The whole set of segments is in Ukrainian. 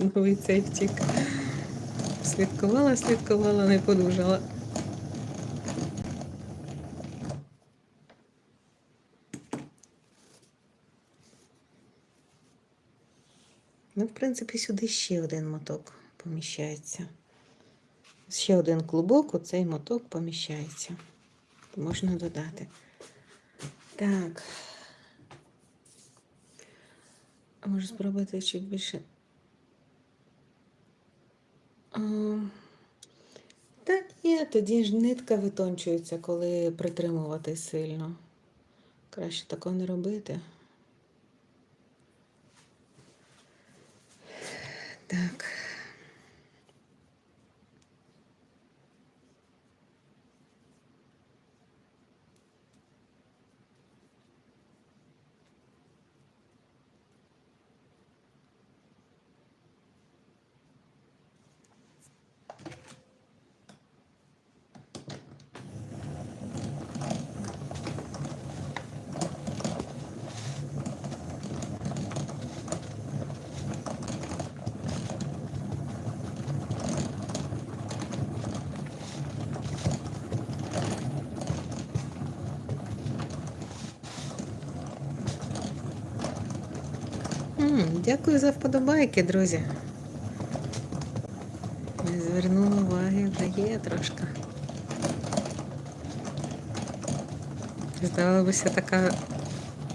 новий цей втік. Слідкувала, слідкувала, не подужала. Ну, в принципі, сюди ще один моток поміщається. Ще один клубок, у цей моток поміщається. Можна додати. Так. Можу спробувати чуть більше. А, Так, є, тоді ж нитка витончується, коли притримувати сильно. Краще такого не робити. Так. Дякую за вподобайки, друзі. Не звернула уваги, вже є трошки. Здавалося, така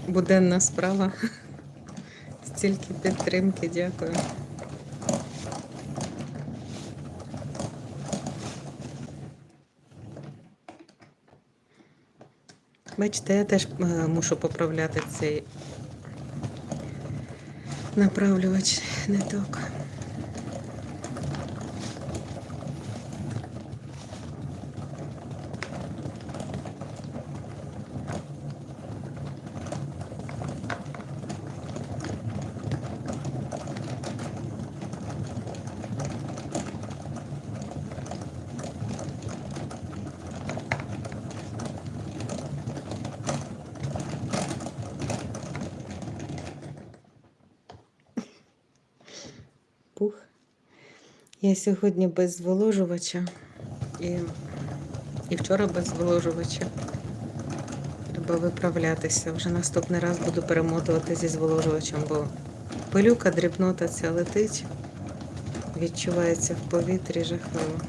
буденна справа. Стільки підтримки, дякую. Бачите, я теж е, мушу поправляти цей направлювач ниток. Пух. Я сьогодні без зволожувача і, і вчора без зволожувача. Треба виправлятися. Вже наступний раз буду перемотувати зі зволожувачем, бо пилюка, дрібнота ця летить, відчувається в повітрі жахливо.